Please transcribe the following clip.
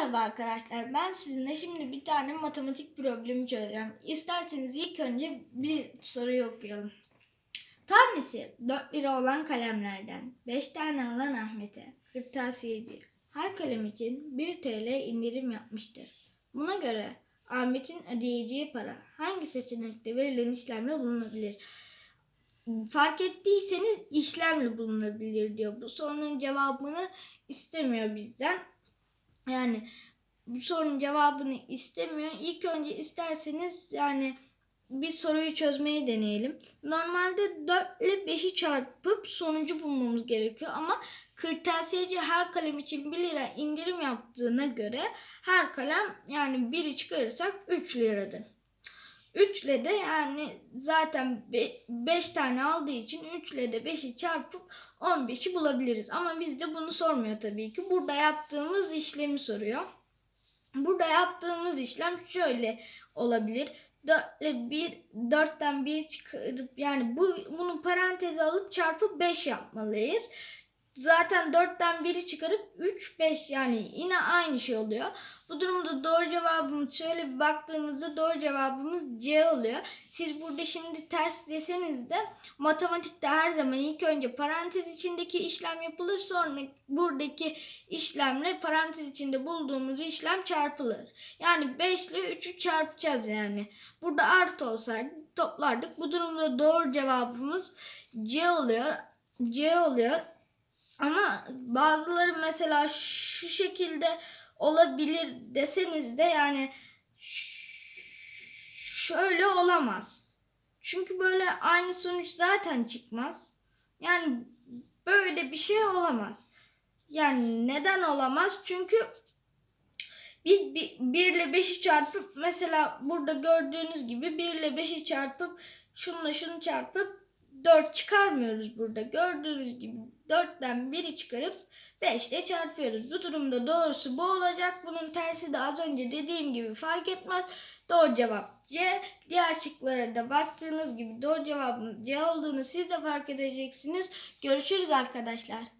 Merhaba arkadaşlar. Ben sizinle şimdi bir tane matematik problemi çözeceğim. İsterseniz ilk önce bir soruyu okuyalım. Tanesi 4 lira olan kalemlerden 5 tane alan Ahmet'e kırtasiyeci her kalem için 1 TL indirim yapmıştır. Buna göre Ahmet'in ödeyeceği para hangi seçenekte verilen işlemle bulunabilir? Fark ettiyseniz işlemle bulunabilir diyor. Bu sorunun cevabını istemiyor bizden. Yani bu sorunun cevabını istemiyor. İlk önce isterseniz yani bir soruyu çözmeyi deneyelim. Normalde 4 ile 5'i çarpıp sonucu bulmamız gerekiyor ama kırtasiyeci her kalem için 1 lira indirim yaptığına göre her kalem yani 1'i çıkarırsak 3 liradır. 3 ile de yani zaten 5 tane aldığı için 3 ile de 5'i çarpıp 15'i bulabiliriz. Ama bizde bunu sormuyor tabii ki. Burada yaptığımız işlemi soruyor. Burada yaptığımız işlem şöyle olabilir. 4 ile 1 4'ten 1 çıkarıp yani bu bunu paranteze alıp çarpıp 5 yapmalıyız. Zaten 4'ten 1'i çıkarıp 3 5 yani yine aynı şey oluyor. Bu durumda doğru cevabımız şöyle bir baktığımızda doğru cevabımız C oluyor. Siz burada şimdi ters deseniz de matematikte her zaman ilk önce parantez içindeki işlem yapılır sonra buradaki işlemle parantez içinde bulduğumuz işlem çarpılır. Yani 5 ile 3'ü çarpacağız yani. Burada artı olsaydı toplardık. Bu durumda doğru cevabımız C oluyor. C oluyor. Ama bazıları mesela şu şekilde olabilir deseniz de yani şöyle olamaz. Çünkü böyle aynı sonuç zaten çıkmaz. Yani böyle bir şey olamaz. Yani neden olamaz? Çünkü biz 1 ile 5'i çarpıp mesela burada gördüğünüz gibi 1 ile 5'i çarpıp şununla şunu çarpıp 4 çıkarmıyoruz burada. Gördüğünüz gibi 4'ten 1'i çıkarıp 5 ile çarpıyoruz. Bu durumda doğrusu bu olacak. Bunun tersi de az önce dediğim gibi fark etmez. Doğru cevap C. Diğer şıklara da baktığınız gibi doğru cevabın C olduğunu siz de fark edeceksiniz. Görüşürüz arkadaşlar.